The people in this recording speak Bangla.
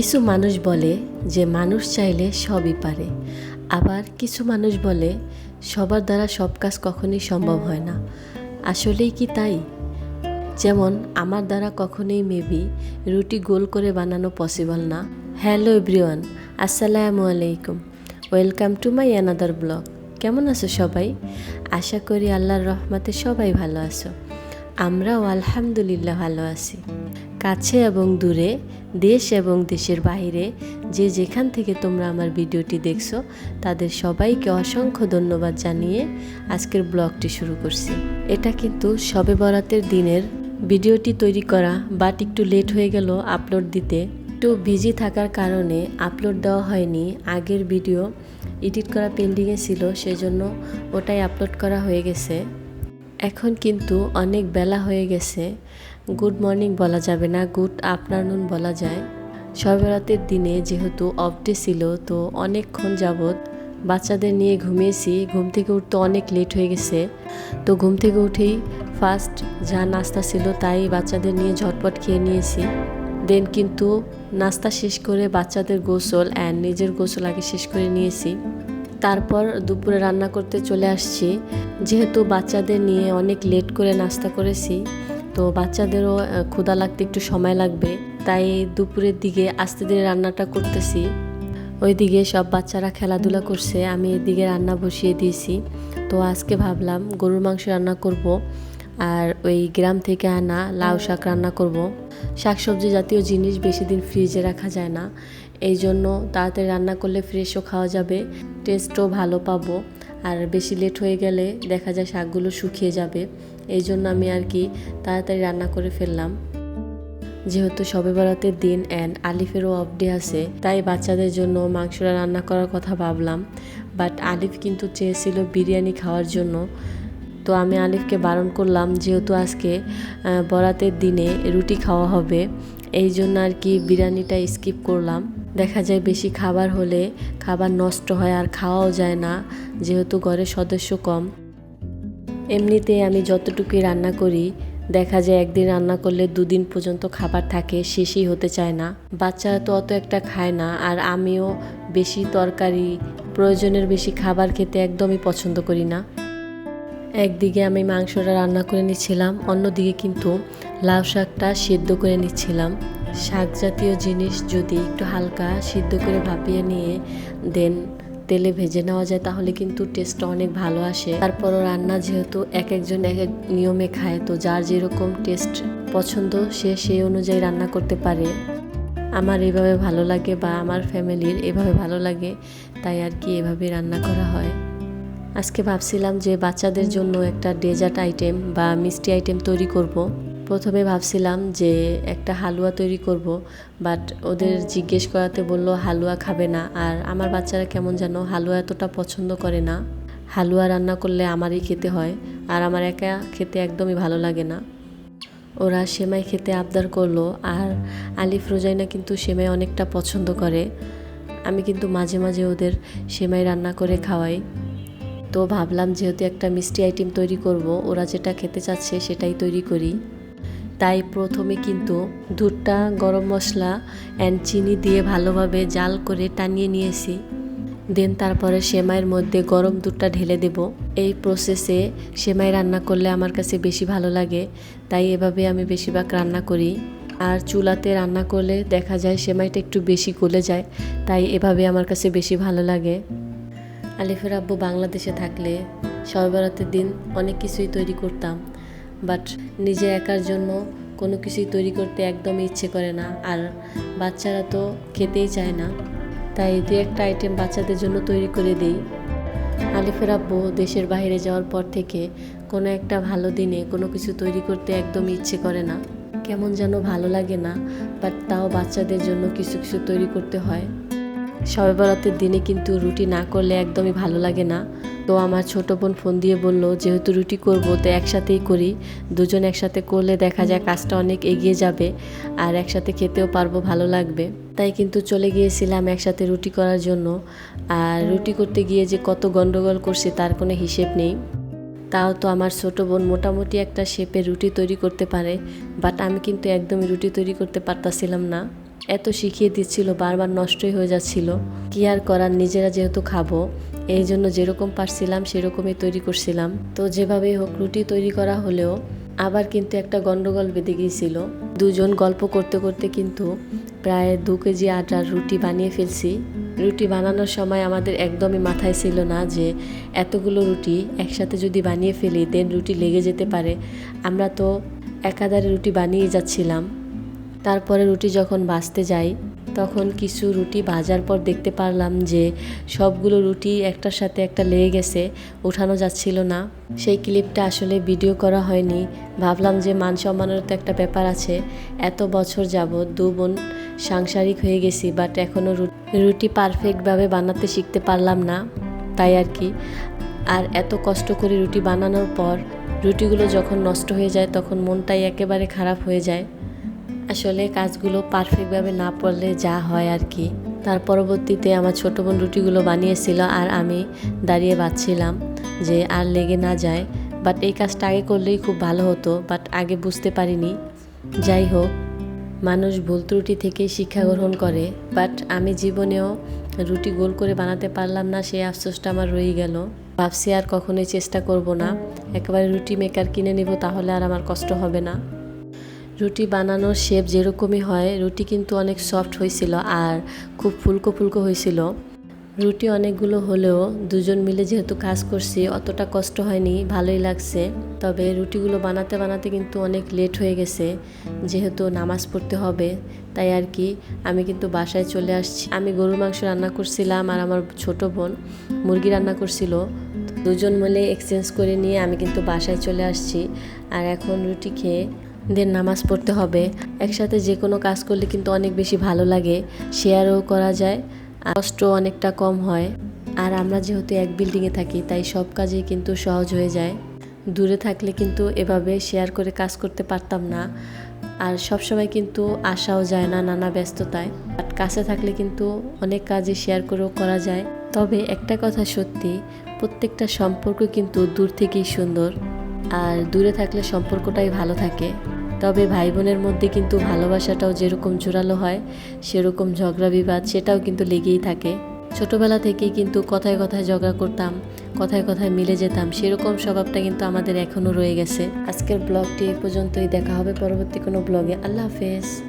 কিছু মানুষ বলে যে মানুষ চাইলে সবই পারে। আবার কিছু মানুষ বলে সবার দ্বারা সব কাজ কখনোই সম্ভব হয় না। আসলেই কি তাই? যেমন, আমার দ্বারা কখনোই মেবি রুটি গোল করে বানানো পসিবল না। হ্যালো এভরিওয়ান, আসসালামু আলাইকুম। Welcome to my another blog. কেমন আছো সবাই? আশা করি আল্লাহর রহমাতে সবাই ভালো আছো। আমরাও আলহামদুলিল্লাহ ভালো আছি। কাছে এবং দূরে, দেশ এবং দেশের বাইরে, যে যেখান থেকে তোমরা আমার ভিডিওটি দেখছ, তাদের সবাইকে অসংখ্য ধন্যবাদ জানিয়ে আজকের ব্লগটি শুরু করছি। এটা কিন্তু সবে বরাতের দিনের ভিডিওটি তৈরি করা বাট একটু লেট হয়ে গেল আপলোড দিতে। একটু বিজি থাকার কারণে আপলোড দেওয়া হয়নি। আগের ভিডিও এডিট করা পেন্ডিংয়ে ছিল, সেজন্য ওটাই আপলোড করা হয়ে গেছে। এখন কিন্তু অনেক বেলা হয়ে গেছে। গুড মর্নিং বলা যাবে না গুড আফটারনুন বলা যায়। সর্বরাতের দিনে যেহেতু অফ ডে ছিল, তো অনেকক্ষণ যাবৎ বাচ্চাদের নিয়ে ঘুমিয়েছি। ঘুম থেকে উঠতে অনেক লেট হয়ে গেছে। তো ঘুম থেকে উঠেই ফার্স্ট যা নাস্তা ছিল তাই বাচ্চাদের নিয়ে ঝটপট খেয়ে নিয়েছি। দেন কিন্তু নাস্তা শেষ করে বাচ্চাদের গোসল অ্যান্ড নিজের গোসল আগে শেষ করে নিয়েছি। তারপর দুপুরে রান্না করতে চলে আসছি। যেহেতু বাচ্চাদের নিয়ে অনেক লেট করে নাস্তা করেছি তো বাচ্চাদেরও ক্ষুধা লাগতে একটু সময় লাগবে। তাই দুপুরের দিকে আস্তে ধীরে রান্নাটা করতেছি। ওইদিকে সব বাচ্চারা খেলাধুলা করছে, আমি এদিকে রান্না বসিয়ে দিয়েছি। তো আজকে ভাবলাম গরুর মাংস রান্না করব আর ওই গ্রাম থেকে আনা লাউ শাক রান্না করব। শাকসবজি জাতীয় জিনিস বেশি দিন ফ্রিজে রাখা যায় না। এই জন্য তাড়াতাড়ি রান্না করলে ফ্রেশও খাওয়া যাবে টেস্টও ভালো পাবো। আর বেশি লেট হয়ে গেলে দেখা যায় শাকগুলো শুকিয়ে যাবে। এই জন্য আমি আর কি তাড়াতাড়ি রান্না করে ফেললাম। যেহেতু সবে বরাতের দিন অ্যান্ড আলিফেরও অফ ডে আছে, তাই বাচ্চাদের জন্য মাংসটা রান্না করার কথা ভাবলাম। বাট আলিফ কিন্তু চেয়েছিল বিরিয়ানি খাওয়ার জন্য। তো আমি আলিফকে বারণ করলাম, যেহেতু আজকে বরাতের দিনে রুটি খাওয়া হবে, এই জন্য আর কি বিরিয়ানিটা স্কিপ করলাম। দেখা যায় বেশি খাবার হলে খাবার নষ্ট হয় আর খাওয়াও যায় না, যেহেতু ঘরের সদস্য কম। এমনিতে আমি যতটুকুই রান্না করি, দেখা যায় একদিন রান্না করলে দুদিন পর্যন্ত খাবার থাকে, শেষই হতে চায় না। বাচ্চারা তো অত একটা খায় না, আর আমিও বেশি তরকারি, প্রয়োজনের বেশি খাবার খেতে একদমই পছন্দ করি না। একদিকে আমি মাংসটা রান্না করে নিচ্ছিলাম, অন্যদিকে কিন্তু লাউ শাকটা সিদ্ধ করে নিচ্ছিলাম। শাক জাতীয় জিনিস যদি একটু হালকা সিদ্ধ করে ভাপিয়ে নিয়ে দেন তেলে ভেজে নেওয়া যায়, তাহলে কিন্তু টেস্টটা অনেক ভালো আসে। তারপরও রান্না যেহেতু এক একজন এক এক নিয়মে খায়, তো যার যেরকম টেস্ট পছন্দ, সে সেই অনুযায়ী রান্না করতে পারে। আমার এভাবে ভালো লাগে বা আমার ফ্যামিলির এভাবে ভালো লাগে, তাই আর কি এভাবে রান্না করা হয়। আজকে ভাবছিলাম যে বাচ্চাদের জন্য একটা ডেজার্ট আইটেম বা মিষ্টি আইটেম তৈরি করব। প্রথমে ভাবছিলাম যে একটা হালুয়া তৈরি করব বাট ওদের জিজ্ঞেস করাতে বলল হালুয়া খাবে না। আর আমার বাচ্চারা কেমন যেন হালুয়া এতটা পছন্দ করে না। হালুয়া রান্না করলে আমারই খেতে হয়, আর আমার একা খেতে একদমই ভালো লাগে না। ওরা সেমাই খেতে আবদার করল, আর আলিফ রোজাইনা কিন্তু সেমাই অনেকটা পছন্দ করে। আমি কিন্তু মাঝে মাঝে ওদের সেমাই রান্না করে খাওয়াই। তো ভাবলাম যেহেতু একটা মিষ্টি আইটেম তৈরি করব, ওরা যেটা খেতে চাচ্ছে সেটাই তৈরি করি। তাই প্রথমে কিন্তু দুধটা গরম মশলা অ্যান্ড চিনি দিয়ে ভালোভাবে জাল করে টানিয়ে নিয়েছি। দেন তারপরে সেমাইয়ের মধ্যে গরম দুধটা ঢেলে দেব। এই প্রসেসে সেমাই রান্না করলে আমার কাছে বেশি ভালো লাগে, তাই এভাবে আমি বেশিরভাগ রান্না করি। আর চুলাতে রান্না করলে দেখা যায় সেমাইটা একটু বেশি গলে যায়, তাই এভাবে আমার কাছে বেশি ভালো লাগে। আলিফের আব্বু বাংলাদেশে থাকলে সবে বরাতের দিন অনেক কিছুই তৈরি করতাম। বাট নিজে একার জন্য কোনো কিছুই তৈরি করতে একদম ইচ্ছে করে না। আর বাচ্চারা তো খেতেই চায় না। তাই দু একটা আইটেম বাচ্চাদের জন্য তৈরি করে দিই। আলিফের আব্বু দেশের বাইরে যাওয়ার পর থেকে কোনো একটা ভালো দিনে কোনো কিছু তৈরি করতে একদম ইচ্ছে করে না। কেমন যেন ভালো লাগে না, বাট তাও বাচ্চাদের জন্য কিছু কিছু তৈরি করতে হয়। সবে বরাতের দিনে কিন্তু রুটি না করলে একদমই ভালো লাগে না। তো আমার ছোট বোন ফোন দিয়ে বলল, যেহেতু রুটি করব, তো একসাথেই করি। দুজন একসাথে করলে দেখা যায় কাজটা অনেক এগিয়ে যাবে আর একসাথে খেতেও পারব, ভালো লাগবে। তাই কিন্তু চলে গিয়েছিলাম একসাথে রুটি করার জন্য। আর রুটি করতে গিয়ে যে কত গন্ডগোল করছি তার কোনো হিসেব নেই। তাও তো আমার ছোট বোন মোটামুটি একটা শেপে রুটি তৈরি করতে পারে, বাট আমি কিন্তু একদমই রুটি তৈরি করতে পারতাছিলাম না। এত শিখিয়ে দিচ্ছিল, বারবার নষ্টই হয়ে যাচ্ছিল। কি আর করার, নিজেরা যেহেতু খাব, এই জন্য যেরকম পারছিলাম সেরকমই তৈরি করছিলাম। তো যেভাবেই হোক, রুটি তৈরি করা হলেও আবার কিন্তু একটা গন্ডগোল বেঁধে গিয়েছিল। দুজন গল্প করতে করতে কিন্তু প্রায় দু কেজি আটার রুটি বানিয়ে ফেলছি। রুটি বানানোর সময় আমাদের একদমই মাথায় ছিল না যে এতগুলো রুটি একসাথে যদি বানিয়ে ফেলি, দেন রুটি লেগে যেতে পারে। আমরা তো একাধারে রুটি বানিয়ে যাচ্ছিলাম। তারপরে রুটি যখন বাছতে যাই, তখন কিছু রুটি ভাজার পর দেখতে পারলাম যে সবগুলো রুটি একটার সাথে একটা লেগে গেছে উঠানো যাচ্ছিল না। সেই ক্লিপটা আসলে ভিডিও করা হয়নি। ভাবলাম যে মান সম্মানের তো একটা ব্যাপার আছে। এত বছর যাবৎ দু বোন সাংসারিক হয়ে গেছি বাট এখনও রুটি পারফেক্টভাবে বানাতে শিখতে পারলাম না, তাই আর কি। আর এত কষ্ট করে রুটি বানানোর পর, রুটিগুলো যখন নষ্ট হয়ে যায়, তখন মনটাই একেবারে খারাপ হয়ে যায়। আসলে কাজগুলো পারফেক্টভাবে না পড়লে যা হয় আর কি। তার পরবর্তীতে আমার ছোট বোন রুটিগুলো বানিয়েছিল আর আমি দাঁড়িয়ে বাঁচছিলাম যে আর লেগে না যায়। বাট এই কাজটা আগে করলেই খুব ভালো হতো বাট আগে বুঝতে পারিনি। যাই হোক, মানুষ ভুল ত্রুটি থেকেই শিক্ষা গ্রহণ করে বাট আমি জীবনেও রুটি গোল করে বানাতে পারলাম না, সেই আফসোসটা আমার রয়ে গেল। ভাবছি আর কখনোই চেষ্টা করব না। একেবারে রুটি মেকার কিনে নিব তাহলে আর আমার কষ্ট হবে না। রুটি বানানোর শেপ যেরকমই হয়, রুটি কিন্তু অনেক সফট হয়েছিল আর খুব ফুলকো ফুলকো হয়েছিল। রুটি অনেকগুলো হলেও দুজন মিলে যেহেতু কাজ করছি, অতটা কষ্ট হয়নি, ভালোই লাগছে। তবে রুটিগুলো বানাতে বানাতে কিন্তু অনেক লেট হয়ে গেছে, যেহেতু নামাজ পড়তে হবে। তাই আর কি, আমি কিন্তু বাসায় চলে আসছি। আমি গরুর মাংস রান্না করছিলাম আর আমার ছোট বোন মুরগি রান্না করছিল। দুজন মিলে এক্সচেঞ্জ করে নিয়ে আমি কিন্তু বাসায় চলে আসছি। আর এখন রুটি খেয়ে দেন নামাজ পড়তে হবে। একসাথে যে কোনো কাজ করলে কিন্তু অনেক বেশি ভালো লাগে। শেয়ারও করা যায় কষ্ট অনেকটা কম হয়। আর আমরা যেহেতু এক বিল্ডিংয়ে থাকি, তাই সব কাজেই কিন্তু সহজ হয়ে যায়। দূরে থাকলে কিন্তু এভাবে শেয়ার করে কাজ করতে পারতাম না। আর সব সময় কিন্তু আসাও যায় না নানা ব্যস্ততায়। আর কাছে থাকলে কিন্তু অনেক কাজে শেয়ার করেও করা যায়। তবে একটা কথা সত্যি, প্রত্যেকটা সম্পর্ক কিন্তু দূর থেকেই সুন্দর। আর দূরে থাকলে সম্পর্কটাই ভালো থাকে। তবে ভাই বোনের মধ্যে কিন্তু ভালোবাসাটাও যেরকম জোরালো হয়, সেরকম ঝগড়া বিবাদ সেটাও কিন্তু লেগেই থাকে। ছোটবেলা থেকে কিন্তু কথায় কথায় ঝগড়া করতাম, কথায় কথায় মিলে যেতাম, সেরকম স্বভাবটা কিন্তু আমাদের এখনও রয়ে গেছে। আজকের ব্লগটি এ পর্যন্তই, দেখা হবে পরবর্তী কোনো ব্লগে। আল্লাহ হাফেজ।